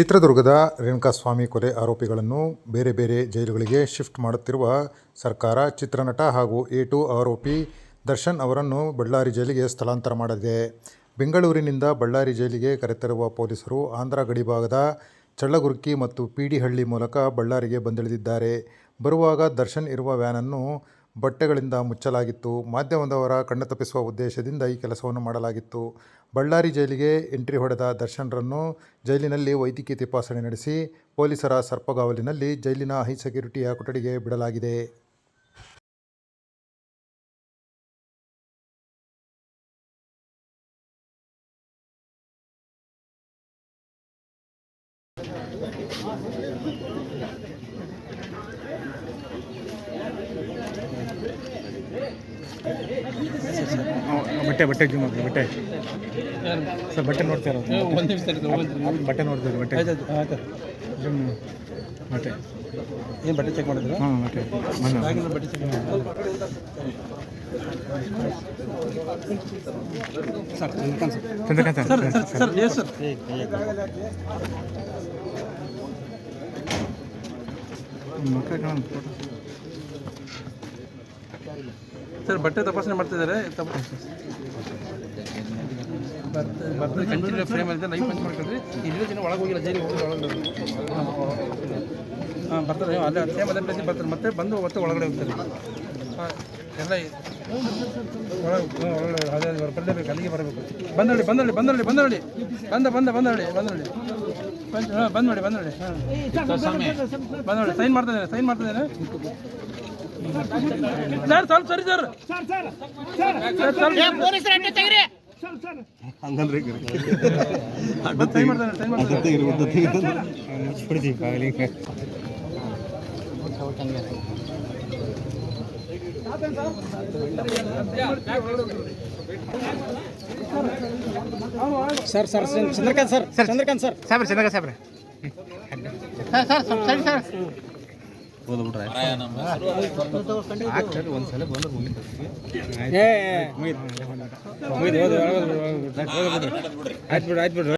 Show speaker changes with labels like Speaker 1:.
Speaker 1: ಚಿತ್ರದುರ್ಗದ ರೇಣುಕಾಸ್ವಾಮಿ ಕೊಲೆ ಆರೋಪಿಗಳನ್ನು ಬೇರೆ ಬೇರೆ ಜೈಲುಗಳಿಗೆ ಶಿಫ್ಟ್ ಮಾಡುತ್ತಿರುವ ಸರ್ಕಾರ ಚಿತ್ರನಟ ಹಾಗೂ ಎ ಟು ಆರೋಪಿ ದರ್ಶನ್ ಅವರನ್ನು ಬಳ್ಳಾರಿ ಜೈಲಿಗೆ ಸ್ಥಳಾಂತರ ಮಾಡಿದೆ. ಬೆಂಗಳೂರಿನಿಂದ ಬಳ್ಳಾರಿ ಜೈಲಿಗೆ ಕರೆತರುವ ಪೊಲೀಸರು ಆಂಧ್ರ ಗಡಿಭಾಗದ ಚಳ್ಳಗುರ್ಕಿ ಮತ್ತು ಪಿಡಿಹಳ್ಳಿ ಮೂಲಕ ಬಳ್ಳಾರಿಗೆ ಬಂದಿಳಿದಿದ್ದಾರೆ. ಬರುವಾಗ ದರ್ಶನ್ ಇರುವ ವ್ಯಾನನ್ನು ಬಟ್ಟೆಗಳಿಂದ ಮುಚ್ಚಲಾಗಿತ್ತು. ಮಾಧ್ಯಮದವರ ಕಣ್ಣು ತಪ್ಪಿಸುವ ಉದ್ದೇಶದಿಂದ ಈ ಕೆಲಸವನ್ನು ಮಾಡಲಾಗಿತ್ತು. ಬಳ್ಳಾರಿ ಜೈಲಿಗೆ ಎಂಟ್ರಿ ಹೊಡೆದ ದರ್ಶನ್ರನ್ನು ಜೈಲಿನಲ್ಲಿ ವೈದ್ಯಕೀಯ ತಪಾಸಣೆ ನಡೆಸಿ ಪೊಲೀಸರ ಸರ್ಪಗಾವಲಿನಲ್ಲಿ ಜೈಲಿನ ಹೈ ಸೆಕ್ಯೂರಿಟಿಯ ಕೊಠಡಿಗೆ ಬಿಡಲಾಗಿದೆ.
Speaker 2: ಬಟ್ಟೆ ಬಟ್ಟೆ ಜೂಮ್ ಬಟ್ಟೆ. ಸರ್ ಬಟ್ಟೆ ನೋಡ್ತಾ ಇರೋದು. ಬಟ್ಟೆ ನೋಡ್ತಾ ಇರೋದು ಬಟ್ಟೆ. ಜೂಮ್ ಬಟ್ಟೆ.
Speaker 3: ಏನು ಬಟ್ಟೆ ಚೆಕ್ ಮಾಡಿದ್ರು?
Speaker 2: ಹಾಂ ಬಟ್ಟೆ
Speaker 3: ಬಟ್ಟೆ ಚೆಕ್ ಮಾಡಿದ್ರು? ಸರ್ ಸರ್
Speaker 2: ಸರ್ ಮಕ್ಕಳ
Speaker 3: ಸರ್, ಬಟ್ಟೆ ತಪಾಸಣೆ ಮಾಡ್ತಿದ್ದಾರೆ. ಬರ್ತದೆ ಕಂಟಿನ್ಯೂ ಫ್ರೇಮ್ ಇದೆ. ಲೈಫ್ ಪಂಚ್ ಮಾಡ್ಕೊಂಡ್ರಿ ಇಲ್ಲಿ ದಿನ ಒಳಗೆ ಹೋಗಿಲ್ಲ, ಜೈಲಿಗೆ ಹೋಗಿ ಒಳಗಡೆ ಹಾಂ, ಬರ್ತಾರೆ. ಅಲ್ಲೇ ಸೇಮ್ ಅದೇ ಪ್ಲೇಸಿಗೆ ಬರ್ತಾರೆ. ಮತ್ತೆ ಬಂದು ಮತ್ತೆ ಒಳಗಡೆ ಹೋಗ್ತಾರೆ. ಎಲ್ಲ ಒಳಗೆ ಒಳಗಡೆ ಅದೇ ಅದೇ, ಬರಲೇಬೇಕು. ಅಲ್ಲಿಗೆ ಬರಬೇಕು. ಬಂದಡಿ ಬಂದಡಿ ಬಂದಡಿ ಬಂದಡಿ ಬಂದ ಬಂದ ಬಂದಡಿ ಬಂದಡಿ ಬಂದ್ ಹಾಂ, ಬಂದ್ ಮಾಡಿ ಬಂದಳ್ಳಿ ಹಾಂ. ಬಂದಳ್ಳಿ ಸೈನ್ ಮಾಡ್ತಾ ಇದ್ದೇನೆ ಸೈನ್ ಮಾಡ್ತಾ ಇದ್ದೇನೆ. ಸರ್ ಸ್ವಲ್ಪ ಸರಿ sir. Sir
Speaker 2: ಬಾಗಿಲಿ
Speaker 3: sir sir Chandrakant sir Chandrakant sir.
Speaker 2: ಸಾಬ್ರೆ Chandrakant ಸಾಬ್ರಿ. Sir sir ಸರಿ ಮುಗಿತು
Speaker 3: ಏ ಒಂದ್ಸಲ ಬಂದ್ರೆ ಆಯ್ತು ಬಿಡ್ರಿ ಆಯ್ತು ಬಿಡ್ರಿ.